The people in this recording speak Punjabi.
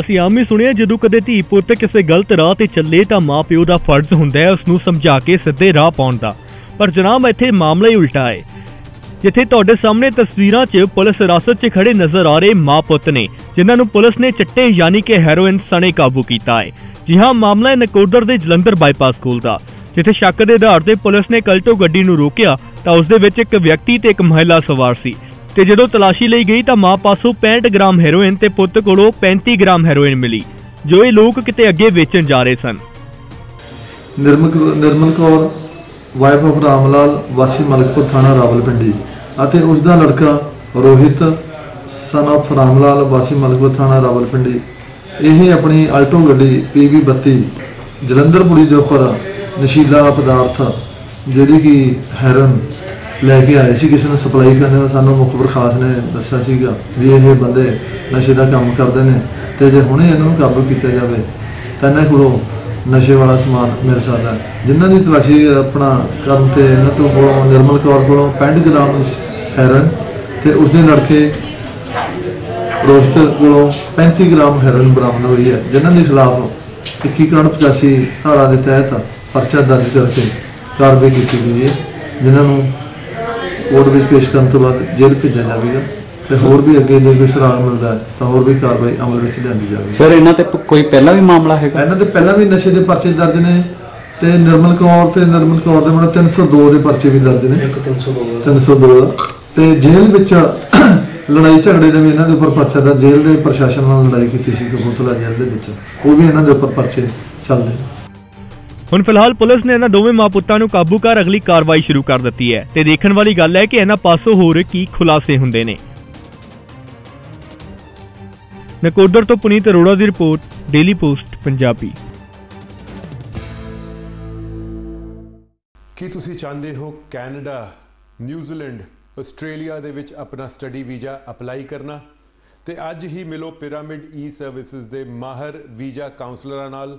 ਅਸੀਂ ਆਮ ਹੀ ਸੁਣਿਆ, ਜਦੋਂ ਕਦੇ ਧੀ ਪੁੱਤ ਕਿਸੇ ਗਲਤ ਰਾਹ ਤੇ ਚੱਲੇ ਤਾਂ ਮਾਪਿਓ ਦਾ ਫਰਜ਼ ਹੁੰਦਾ ਹੈ ਉਸ ਨੂੰ ਸਮਝਾ ਕੇ ਸਿੱਧੇ ਰਾਹ ਪਾਉਣ ਦਾ। ਪਰ ਜਨਾਬ, ਇੱਥੇ ਮਾਮਲਾ ਹੀ ਉਲਟਾ ਹੈ। ਜਿੱਥੇ ਤੁਹਾਡੇ ਸਾਹਮਣੇ ਤਸਵੀਰਾਂ 'ਚ ਪੁਲਿਸ ਹਿਰਾਸਤ 'ਚ ਖੜੇ ਨਜ਼ਰ ਆ ਰਹੇ ਮਾਂ ਪੁੱਤ ਨੇ, ਜਿਨ੍ਹਾਂ ਨੂੰ ਪੁਲਿਸ ਨੇ ਚਿੱਟੇ ਯਾਨੀ ਕਿ ਹੈਰੋਇਨ ਸਣੇ ਕਾਬੂ ਕੀਤਾ ਹੈ। ਜੀ ਹਾਂ, ਮਾਮਲਾ ਹੈ ਨਕੋਦਰ ਦੇ ਜਲੰਧਰ ਬਾਈਪਾਸ ਸਕੂਲ ਦਾ। ਜਿੱਥੇ ਸ਼ੱਕ ਦੇ ਆਧਾਰ ਤੇ ਪੁਲਿਸ ਨੇ ਕਲਟੋ ਗੱਡੀ ਨੂੰ ਰੋਕਿਆ, ਤਾਂ ਉਸ ਦੇ ਵਿੱਚ ਇੱਕ ਵਿਅਕਤੀ ਤੇ ਇੱਕ ਮਹਿਲਾ ਸਵਾਰ ਸੀ। ਤੇ ਜਦੋਂ ਤਲਾਸ਼ੀ ਲਈ ਗਈ ਤਾਂ ਮਾਂ ਪਾਸੋਂ 65 ਗ੍ਰਾਮ ਹੈਰੋਇਨ ਤੇ ਪੁੱਤ ਕੋਲੋਂ 35 ਗ੍ਰਾਮ ਹੈਰੋਇਨ ਮਿਲੀ, ਜੋ ਇਹ ਲੋਕ ਕਿਤੇ ਅੱਗੇ ਵੇਚਣ ਜਾ ਰਹੇ ਸਨ। ਨਿਰਮਲ ਨਿਰਮਲ ਕੌਰ ਵਾਈਫ ਆਫ ਰਾਮ ਵਾਸੀ ਮਲਕਪੁਰ ਥਾਣਾ ਰਾਵਲਪਿੰਡੀ ਅਤੇ ਉਸ ਦਾ ਲੜਕਾ ਰੋਹਿਤ ਸਨ ਆਫ ਰਾਮ ਲਾਲ ਵਾਸੀ ਮਲਕਪੁਰ ਥਾਣਾ ਰਾਵਲਪਿੰਡੀ। ਇਹ ਆਪਣੀ ਆਲਟੋ ਗੱਡੀ ਪੀਵੀ 32 ਜਲੰਧਰ ਪੁਲੀ ਦੇ ਉੱਪਰ ਨਸ਼ੀਲਾ ਪਦਾਰਥ, ਜਿਹੜੀ ਕਿ ਹੈਰਨ ਲੈ ਕੇ ਆਏ ਸੀ, ਕਿਸੇ ਨੂੰ ਸਪਲਾਈ ਕਰਦੇ ਨੇ ਸਾਨੂੰ ਮੁਖਬਰ ਖਾਸ ਨੇ ਦੱਸਿਆ ਸੀਗਾ ਵੀ ਇਹ ਬੰਦੇ ਨਸ਼ੇ ਦਾ ਕੰਮ ਕਰਦੇ ਨੇ ਤੇ ਜੇ ਹੁਣੇ ਇਹਨਾਂ ਨੂੰ ਕਾਬੂ ਕੀਤਾ ਜਾਵੇ, ਤਾਂ ਇਹਨਾਂ ਕੋਲੋਂ ਨਸ਼ੇ ਵਾਲਾ ਸਮਾਨ ਮਿਲ ਸਕਦਾ ਹੈ। ਜਿਨ੍ਹਾਂ ਦੀ ਤਲਾਸ਼ੀ ਆਪਣਾ ਕਰਨ ਤੇ ਇਹਨਾਂ ਤੋਂ ਕੋਲੋਂ ਨਿਰਮਲ ਕੌਰ ਕੋਲੋਂ 65 ਗ੍ਰਾਮ ਹੈਰਨ ਤੇ ਉਸਦੇ ਲੜਕੇ ਰੋਸਤ ਕੋਲੋਂ 35 ਗ੍ਰਾਮ ਹੈਰਨ ਬਰਾਮਦ ਹੋਈ ਹੈ, ਜਿਨ੍ਹਾਂ ਦੇ ਖਿਲਾਫ 2185 ਧਾਰਾ ਦੇ ਤਹਿਤ ਪਰਚਾ ਦਰਜ ਕਰਕੇ ਕਾਰਵਾਈ ਕੀਤੀ ਗਈ ਹੈ, ਜਿਨ੍ਹਾਂ ਨੂੰ ਕੋਰਟ ਵਿੱਚ ਪੇਸ਼ ਕਰਨ ਤੋਂ ਬਾਅਦ ਜੇਲ੍ਹ ਭੇਜਿਆ ਜਾਵੇਗਾ ਤੇ ਹੋਰ ਵੀ ਅੱਗੇ ਜੇ ਕੋਈ ਸੁਰਾਗ ਮਿਲਦਾ ਤਾਂ ਹੋਰ ਵੀ ਕਾਰਵਾਈ ਅਮਲ ਵਿੱਚ ਲਿਆਂਦੀ ਜਾਵੇਗੀ। ਸਰ ਇਹਨਾਂ ਤੇ ਪ- ਕੋਈ ਪਹਿਲਾਂ ਵੀ ਮਾਮਲਾ ਹੈਗਾ? ਇਹਨਾਂ ਦੇ ਪਹਿਲਾਂ ਵੀ ਨਸ਼ੇ ਦੇ ਪਰਚੇ ਦਰਜ ਨੇ ਤੇ ਨਿਰਮਲ ਕੌਰ ਤੇ ਨਿਰਮਲ ਕੌਰ ਦੇ ਮਨ 302 ਦੇ ਪਰਚੇ ਵੀ ਦਰਜ ਨੇ। 302 ਦਾ ਤੇ ਜੇਲ੍ਹ ਵਿੱਚ ਲੜਾਈ ਝਗੜੇ ਦੇ ਵੀ ਇਹਨਾਂ ਦੇ ਉੱਪਰ ਪਰਚਾ ਦਾ ਜੇਲ੍ਹ ਦੇ ਪ੍ਰਸ਼ਾਸਨ ਨਾਲ ਲੜਾਈ ਕੀਤੀ ਸੀ ਕਪੂਰਥਲਾ ਜੇਲ੍ਹ ਦੇ ਵਿੱਚ। ਉਹ ਵੀ ਇਹਨਾਂ ਦੇ ਉੱਪਰ ਪਰਚੇ ਚੱਲਦੇ ਨੇ। ਹੁਣ ਫਿਲਹਾਲ ਪੁਲਿਸ ਨੇ ਇਹਨਾਂ ਦੋਵੇਂ ਮਾਂ ਪੁੱਤਾਂ ਨੂੰ ਕਾਬੂ ਕਰ ਅਗਲੀ ਕਾਰਵਾਈ ਸ਼ੁਰੂ ਕਰ ਦਿੱਤੀ ਹੈ ਤੇ ਦੇਖਣ ਵਾਲੀ ਗੱਲ ਹੈ ਕਿ ਇਹਨਾਂ ਪਾਸੋਂ ਹੋਰ ਕੀ ਖੁਲਾਸੇ ਹੁੰਦੇ ਨੇ। ਨਕੋਦਰ ਤੋਂ ਪੁਨੀਤ ਅਰੋੜਾ ਦੀ ਰਿਪੋਰਟ, ਡੇਲੀ ਪੋਸਟ, ਪੰਜਾਬੀ। ਕੀ ਤੁਸੀਂ ਚਾਹੁੰਦੇ ਹੋ ਕੈਨੇਡਾ, ਨਿਊਜ਼ੀਲੈਂਡ, ਆਸਟ੍ਰੇਲੀਆ ਦੇ ਵਿੱਚ ਆਪਣਾ ਸਟੱਡੀ ਵੀਜ਼ਾ ਅਪਲਾਈ ਕਰਨਾ? ਤੇ ਅੱਜ ਹੀ ਮਿਲੋ ਪਿਰਾਮਿਡ ਈ ਸਰਵਿਸਿਜ਼ ਦੇ ਮਾਹਰ ਵੀਜ਼ਾ ਕਾਉਂਸਲਰਾਂ ਨਾਲ